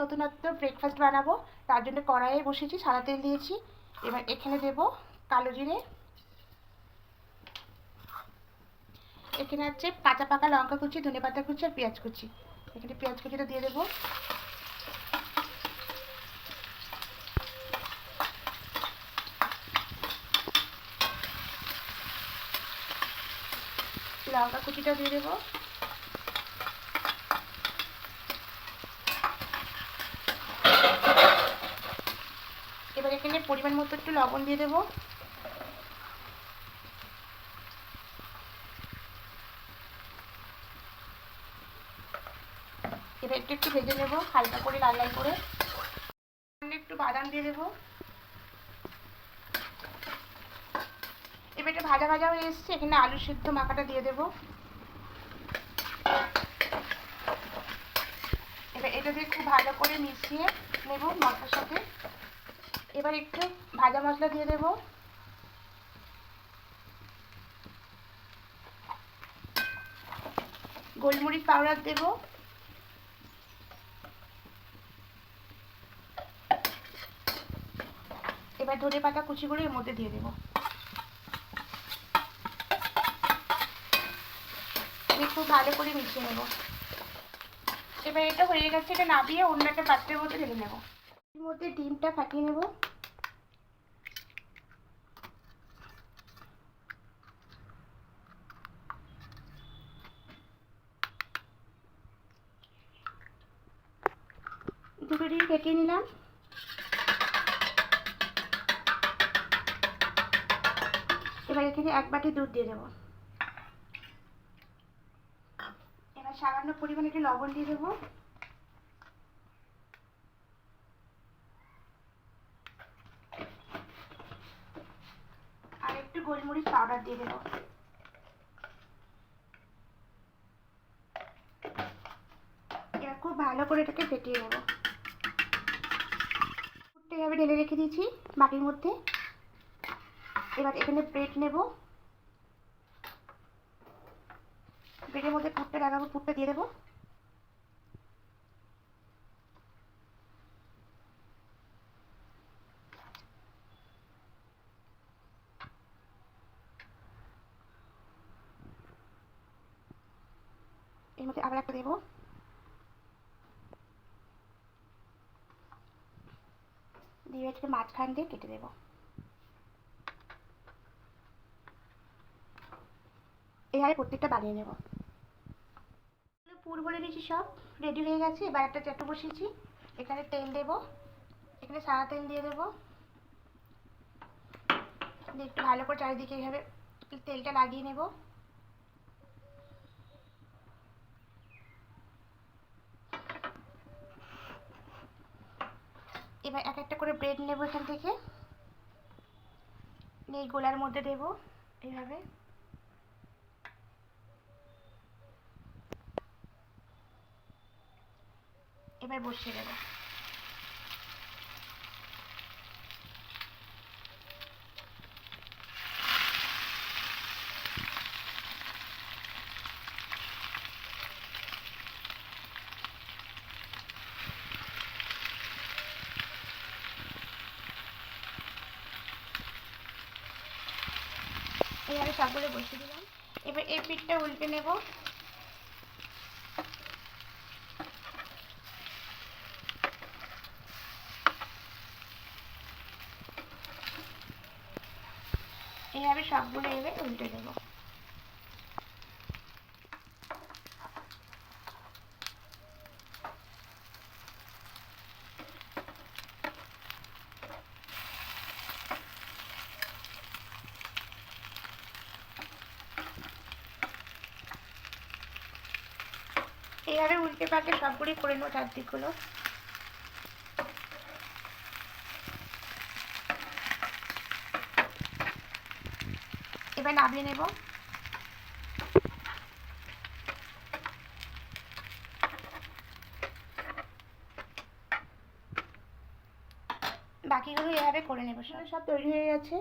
নতুনত্ব ব্রেকফাস্ট বানাবো। তার জন্য কড়াইয়ে বসেছি সাদা তেল দিয়েছি। এবার এখানে দেব কালো জিরে। এখানে আছে কাঁচা পাকা লঙ্কা কুচি, ধনে পাতা কুচি আর পেঁয়াজ কুচি। এখানে পেঁয়াজ কুচিটা দিয়ে দেবো। লঙ্কা কুচিটা দিয়ে দেবো এবার এখানে পরিমাণ মতো একটু লবণ দিয়ে দেবো। এবার একটু একটু ভেজে নেব, হালকা করে লাল লাল করে। একটু বাদাম দিয়ে দেবো। এবার এটা ভাজা ভাজা হয়ে এসছে, এখানে আলু সিদ্ধ মাখাটা দিয়ে দেবো। এবার এটা দিয়ে খুব ভালো করে মিশিয়ে নেব মশলার সাথে। এবার একটু ভাজা মশলা দিয়ে দেব। গোলমরিচ পাউডার দেব। এবার ধনে পাতা কুচিগুলো এর মধ্যে দিয়ে দেব। খুব ভালো করে মিশিয়ে নেব। এবার এটা হয়ে গেছে, এটা নাবিয়ে অন্য একটা পাত্রের মধ্যে ঢেলে নেব। এর মধ্যে ডিমটা ফাটিয়ে নেব। দুটো ডিম ফেটিয়ে নিলাম। এবার এখানে এক বাটি দুধ দিয়ে দেবো। এবার সামান্য পরিমাণে একটু লবণ দিয়ে দেবো আর একটু গোলমরিচ পাউডার দিয়ে দেবো। এবার খুব ভালো করে এটাকে ফেটিয়ে নেব। ফুটতে এভাবে ঢেলে রেখে দিয়েছি বাটির মধ্যে। এবার এখানে ব্রেড নেব। ব্রেডের মধ্যে পুরটা লাগাবো, পুরটা দিয়ে দেবো। এর মধ্যে আবার একটা দেবো। দিয়ে মাঝখান দিয়ে কেটে দেবো। এভাবে প্রত্যেকটা বানিয়ে নেব। পুর বলে নিয়েছি সব রেডি হয়ে গেছে। এবার একটা চাটু বসিয়েছি। এখানে তেল দেব। এখানে সাদা তেল দিয়ে দেবো। একটু ভালো করে চারিদিকে এইভাবে তেলটা লাগিয়ে নেব। এবার এক একটা করে ব্রেড নেব এখান থেকে। এই গোলার মধ্যে দেব, এইভাবে। এবার বসিয়ে দেবো। এইভাবে সবগুলো বসিয়ে দিলাম। এবার এই পিঠটা উল্টে নেব। এইভাবে সবগুলো এবার উল্টে দেব। এইভাবে উল্টে পাল্টে সবগুলি করে নেব চারদিকগুলো। এবার নামিয়ে নেব। বাকিগুলো এভাবে করে নেব সব। সব তৈরি হয়ে গেছে।